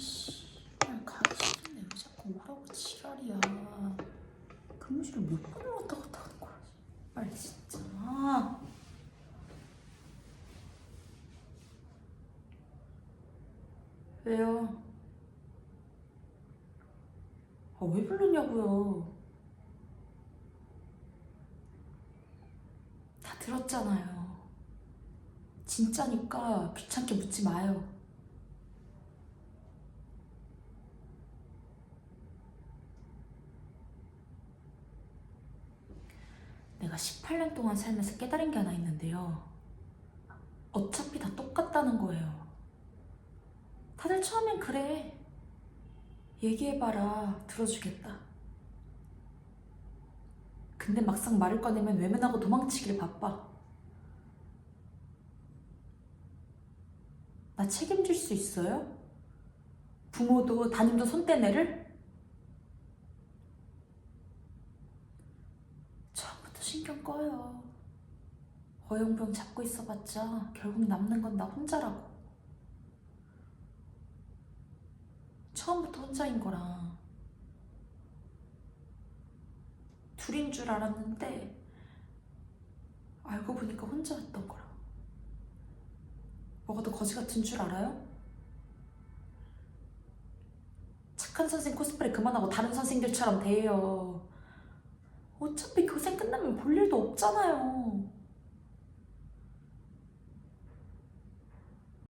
아이씨, 가기 싫은데 왜 자꾸 오라고 지랄이야. 근무실을 몇 번을 왔다 갔다 하는 거야. 빨리 진짜. 왜요? 아, 왜 불렀냐고요? 다 들었잖아요. 진짜니까 귀찮게 묻지 마요. 18년 동안 살면서 깨달은 게 하나 있는데요. 어차피 다 똑같다는 거예요. 다들 처음엔 그래. 얘기해봐라. 들어주겠다. 근데 막상 말을 꺼내면 외면하고 도망치길 바빠. 나 책임질 수 있어요? 부모도 담임도 손 떼내를? 처음부터 신경 꺼요. 어영병 잡고 있어봤자 결국 남는 건 나 혼자라고. 처음부터 혼자인 거랑 둘인 줄 알았는데 알고 보니까 혼자였던 거라. 뭐가 더 거지 같은 줄 알아요? 착한 선생 코스프레 그만하고 다른 선생들처럼 대해요. 어차피 교 생 끝나면 볼 일도 없잖아요.